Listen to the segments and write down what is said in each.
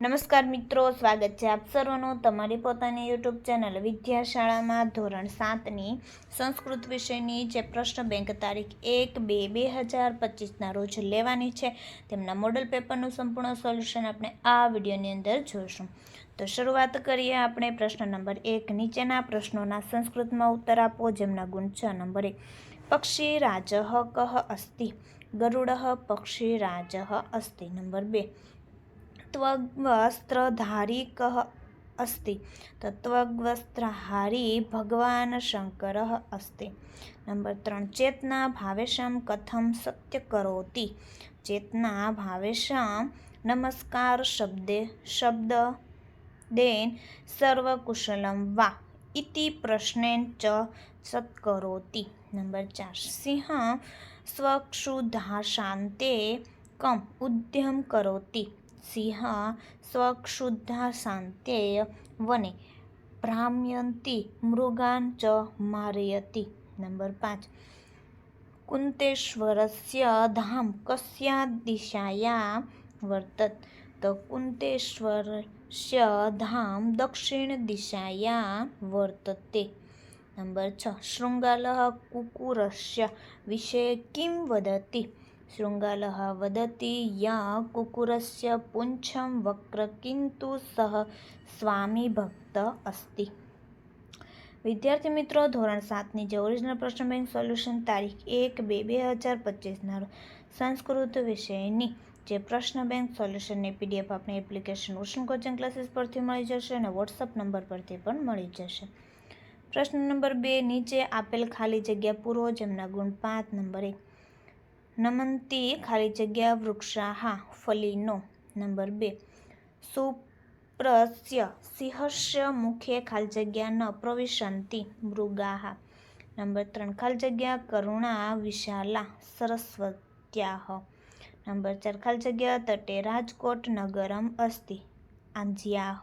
નમસ્કાર મિત્રો, સ્વાગત છે આપ સર્વનું તમારી પોતાની યુટ્યુબ ચેનલ વિદ્યાશાળામાં ધોરણ સાતની સંસ્કૃત વિષયની જે પ્રશ્ન બેંક તારીખ એક બે બે હજાર પચીસના રોજ લેવાની છે, તેમના મોડલ પેપરનું સંપૂર્ણ સોલ્યુશન આપણે આ વિડીયોની અંદર જોઈશું. તો શરૂઆત કરીએ આપણે પ્રશ્ન નંબર એક. નીચેના પ્રશ્નોના સંસ્કૃતમાં ઉત્તર આપો, જેમના ગુણ છ. નંબર એક. પક્ષી રાજહ કહ અસ્તિ. ગરુડ પક્ષી રાજ અસ્તિ. નંબર બે. तत्त्ववस्त्रधारिकः अस्ति तत्त्ववस्त्रहारी भगवान् शङ्करः अस्ति नम्बर् त्रीणि चेतना भावेषां कथं सत्यकरोति चेतना भावेषां नमस्कारशब्दे शब्देन सर्वकुशलं वा इति प्रश्नेन च सत्करोति नम्बर् चार सिंह स्वक्षुधाशान्ते कम् उद्यम करोति સિંહ સ્વક્ષુધાશાંતે વને. ભ્રામ્યન્તિ મૃગાન ચ મારયતિ. નંબર પાંચ. કુંતેશ્વરસ્ય ધામ કસ્યા દિશાયા વર્તત. તો કુંતેશ્વરસ્ય ધામ દક્ષિણ દિશાયા વર્તતે. નંબર છ. શૃંગાલ કુકુરસ્ય. વિશે કિમ વદતિ? વદતી યા કુકુરસ્ય પુંછમ વક્ર કિંતુ સહ સ્વામી ભક્ત અસ્તિ વિદ્યાર્થી મિત્રો ધોરણ સાતની જે ઓરિજિનલ પ્રશ્ન બેંક સોલ્યુશન તારીખ એક બે બે હજાર પચીસના સંસ્કૃત વિષયની જે પ્રશ્ન બેંક સોલ્યુશનની પીડીએફ આપણી એપ્લિકેશન ઓશન કોચિંગ ક્લાસીસ પરથી મળી જશે અને વોટ્સઅપ નંબર પરથી પણ મળી જશે પ્રશ્ન નંબર બે નીચે આપેલ ખાલી જગ્યા પૂરો જેમના ગુણ પાંચ નંબર એક નમંતી ખાલી જગ્યા વૃક્ષાહા ફલીનો. નંબર બે. સુપ્રસ્ય સિંહસ્ય મુખે ખાલી જગ્યા ન પ્રવિશંતિ મૃગાહા. નંબર ત્રણ. ખાલી જગ્યા કરુણા વિશાલા સરસ્વત્યાહ. નંબર ચાર. ખાલી જગ્યા તટે રાજકોટ નગરમ અસ્તિ આંજિયાહ.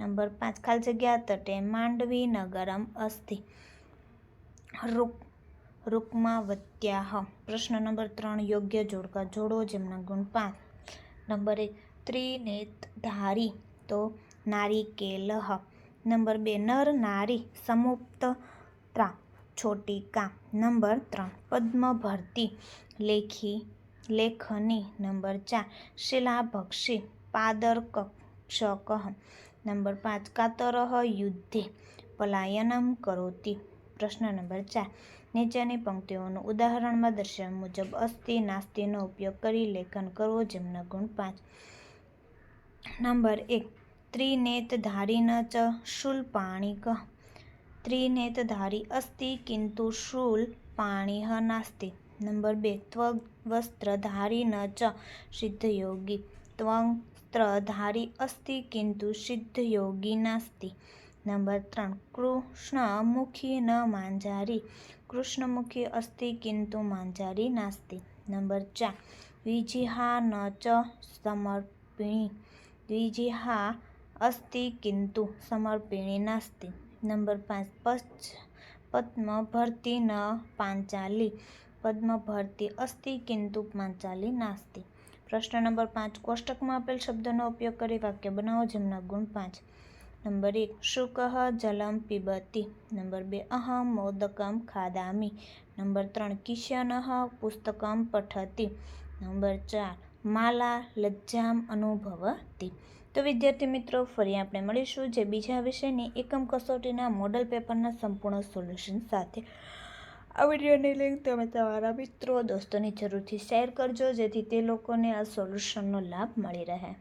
નંબર પાંચ. ખાલી જગ્યા તટે માંડવી નગરમ અસ્તિ. રૂક રૂકમાવત્યાહ. પ્રશ્ન નંબર ત્રણ, યોગ્ય જોડકા જોડો જેમના ગુણ પાંચ નંબર એક, ત્રિનેતધારી તો નારિકેલહ નંબર બે, નર નારી સમુપ્તત્રા છોટિકા નંબર ત્રણ, પદ્મભરતી લેખી, લેખની. નંબર ચાર, શિલાભક્ષી, પાદરકક્ષક. નંબર પાંચ કાતરહ યુદ્ધે પલાયનમ કરોતિ. પ્રશ્ન નંબર ચાર. નીચેની પંક્તિઓનું ઉદાહરણમાં દર્શાવ્યા મુજબ અસ્તિ નાસ્તિનો ઉપયોગ કરી લેખન કરવો જેમના ગુણ પાંચ. નંબર એક. ત્રિનેતધારી ન ચ શૂલપાણિક ત્રિનેતધારી અસ્તિ કિંતુ શૂલપાણિઃ નાસ્તિ. નંબર બે. ત્વગ્વસ્ત્રધારી ન ચ સિદ્ધયોગી. ત્વસ્ત્રધારી અસ્તિ કિંતુ સિદ્ધયોગી નાસ્તિ. નંબર ત્રણ કૃષ્ણમુખી ન માંજારી. કૃષ્ણમુખી અસ્તિ કિંતુ માંજારી નાસ્તિ. નંબર ચાર, દ્વિજિહા ન ચ સમર્પિણી. દ્વિજિહા અસ્તિ કિંતુ સમર્પિણી નાસ્તિ. નંબર પાંચ પદ્મ ભરતી ન પાંચાલી. પદ્મભર્તી અસ્તિ કિંતુ પાંચાલી નાસ્તિ. પ્રશ્ન નંબર પાંચ, કોષ્ટકમાં આપેલ શબ્દનો ઉપયોગ કરી વાક્ય બનાવો જેમના ગુણ પાંચ. નંબર એક શુકઃ જલમ પીબતી. નંબર બે અહમ મોદકમ ખાદામી. નંબર ત્રણ કિશનહ પુસ્તકમ પઠતી. નંબર ચાર, માલા લજ્જામ અનુભવતી. તો વિદ્યાર્થી મિત્રો, ફરી આપણે મળીશું જે બીજા વિષયની એકમ કસોટીના મોડલ પેપરના સંપૂર્ણ સોલ્યુશન સાથે. આ વિડીયોની લિંક તમે તમારા મિત્રો, દોસ્તોની જરૂરથી શેર કરજો, જેથી તે લોકોને આ સોલ્યુશનનો લાભ મળી રહે.